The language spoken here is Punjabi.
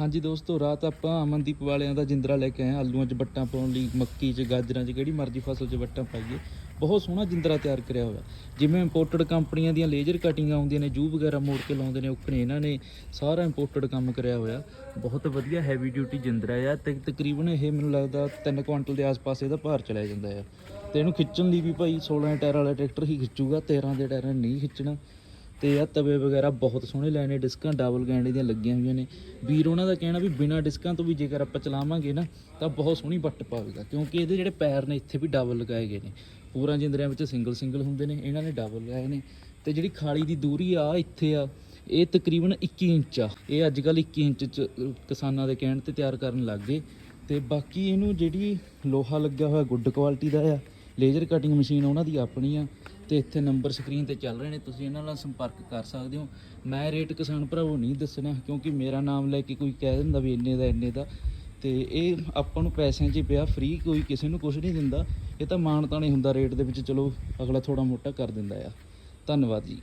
ਹਾਂਜੀ ਦੋਸਤੋ, ਰਾਤ ਆਪਾਂ ਅਮਨਦੀਪ ਵਾਲਿਆਂ ਦਾ ਜਿੰਦਰਾ ਲੈ ਕੇ ਆਏ ਆਲੂਆਂ 'ਚ ਵੱਟਾਂ ਪਾਉਣ ਲਈ, ਮੱਕੀ 'ਚ, ਗਾਜਰਾਂ 'ਚ ਕਿਹੜੀ ਮਰਜ਼ੀ ਫਸਲ 'ਚ ਵੱਟਾਂ ਪਾਈਏ। ਬਹੁਤ ਸੋਹਣਾ ਜਿੰਦਰਾ ਤਿਆਰ ਕਰਿਆ ਹੋਇਆ। ਜਿਵੇਂ ਇੰਪੋਰਟਡ ਕੰਪਨੀਆਂ ਦੀਆਂ ਲੇਜ਼ਰ ਕਟਿੰਗਾਂ ਆਉਂਦੀਆਂ ਨੇ, ਜੂ ਵਗੈਰਾ ਮੋੜ ਕੇ ਲਾਉਂਦੇ ਨੇ ਉਕਣੇ ਇਹਨਾਂ ਨੇ ਸਾਰਾ ਇੰਪੋਰਟਡ ਕੰਮ ਕਰਿਆ ਹੋਇਆ। ਬਹੁਤ ਵਧੀਆ ਹੈਵੀ ਡਿਊਟੀ ਜਿੰਦਰਾ ਆ ਤੇ ਤਕਰੀਬਨ ਇਹ ਮੈਨੂੰ ਲੱਗਦਾ 3 ਕੁਆਂਟਲ ਦੇ ਆਸ-ਪਾਸ ਇਹਦਾ ਭਾਰ ਚਲਿਆ ਜਾਂਦਾ ਆ। ਤੇ ਇਹਨੂੰ ਖਿੱਚਣ ਲਈ ਵੀ ਭਾਈ 16 ਟਾਇਰ ਵਾਲਾ ਟਰੈਕਟਰ ਹੀ ਖਿੱਚੂਗਾ 13 ਦੇ ਟਾਇਰਾਂ ਨਹੀਂ ਖਿੱਚਣਾ। ਤੇ ਆ ਤਵੇ ਵਗੈਰਾ ਬਹੁਤ ਸੋਹਣੇ ਲੈਣੇ, ਡਿਸਕਾਂ ਡਬਲ ਗੈਂਡੇ ਦੀਆਂ ਲੱਗੀਆਂ ਹੋਈਆਂ ਨੇ। ਵੀਰ ਉਹਨਾਂ ਦਾ ਕਹਿਣਾ ਵੀ ਬਿਨਾ ਡਿਸਕਾਂ ਤੋਂ ਵੀ ਜੇਕਰ ਆਪਾਂ ਚਲਾਵਾਂਗੇ ਨਾ, ਤਾਂ ਬਹੁਤ ਸੋਹਣੀ ਵੱਟ ਪਾਵੇਗਾ, ਕਿਉਂਕਿ ਇਹਦੇ ਜਿਹੜੇ ਪੈਰ ਨੇ ਇੱਥੇ ਵੀ ਡਬਲ ਲਗਾਏ ਗਏ ਨੇ। ਪੂਰਾ ਜਿੰਦਰਿਆਂ ਵਿੱਚ ਸਿੰਗਲ ਸਿੰਗਲ ਹੁੰਦੇ ਨੇ, ਇਹਨਾਂ ਨੇ ਡਬਲ ਲਗਾਏ ਨੇ। ਤੇ ਜਿਹੜੀ ਖਾਲੀ ਦੀ ਦੂਰੀ ਆ, ਇੱਥੇ ਆ, ਇਹ ਤਕਰੀਬਨ 21 ਇੰਚ ਆ। ਇਹ ਅੱਜ ਕੱਲ 21 ਇੰਚ ਚ ਕਿਸਾਨਾਂ ਦੇ ਕਹਿਣ ਤੇ ਤਿਆਰ ਕਰਨ ਲੱਗ ਗਏ। ਤੇ ਬਾਕੀ ਇਹਨੂੰ ਜਿਹੜੀ ਲੋਹਾ ਲੱਗਿਆ ਹੋਇਆ, ਗੁੱਡ ਕੁਆਲਿਟੀ ਦਾ ਆ ਲੇਜ਼ਰ ਕਟਿੰਗ ਮਸ਼ੀਨ ਉਹਨਾਂ ਦੀ ਆਪਣੀ ਆ ਤੇ ਇੱਥੇ ਨੰਬਰ ਸਕਰੀਨ ਤੇ ਚੱਲ ਰਹੇ ਨੇ, ਤੁਸੀਂ ਇਹਨਾਂ ਨਾਲ ਸੰਪਰਕ ਕਰ ਸਕਦੇ ਹੋ। ਮੈਂ ਰੇਟ ਕਿਸਾਨ ਭਰਾਵੋ ਨਹੀਂ ਦੱਸਣਾ, ਕਿਉਂਕਿ ਮੇਰਾ ਨਾਮ ਲੈ ਕੇ ਕੋਈ ਕਹਿ ਦਿੰਦਾ ਵੀ ਇੰਨੇ ਦਾ ਇੰਨੇ ਦਾ। ਤੇ ਇਹ ਆਪਾਂ ਨੂੰ ਪੈਸਿਆਂ 'ਚ ਹੀ ਪਿਆ ਫ੍ਰੀ ਕੋਈ ਕਿਸੇ ਨੂੰ ਕੁਝ ਨਹੀਂ ਦਿੰਦਾ। ਇਹ ਤਾਂ ਮਾਣ ਤਾਣੇ ਹੁੰਦਾ, ਰੇਟ ਦੇ ਵਿੱਚ ਚਲੋ ਅਗਲਾ ਥੋੜਾ ਮੋਟਾ ਕਰ ਦਿੰਦਾ ਆ। ਧੰਨਵਾਦ ਜੀ।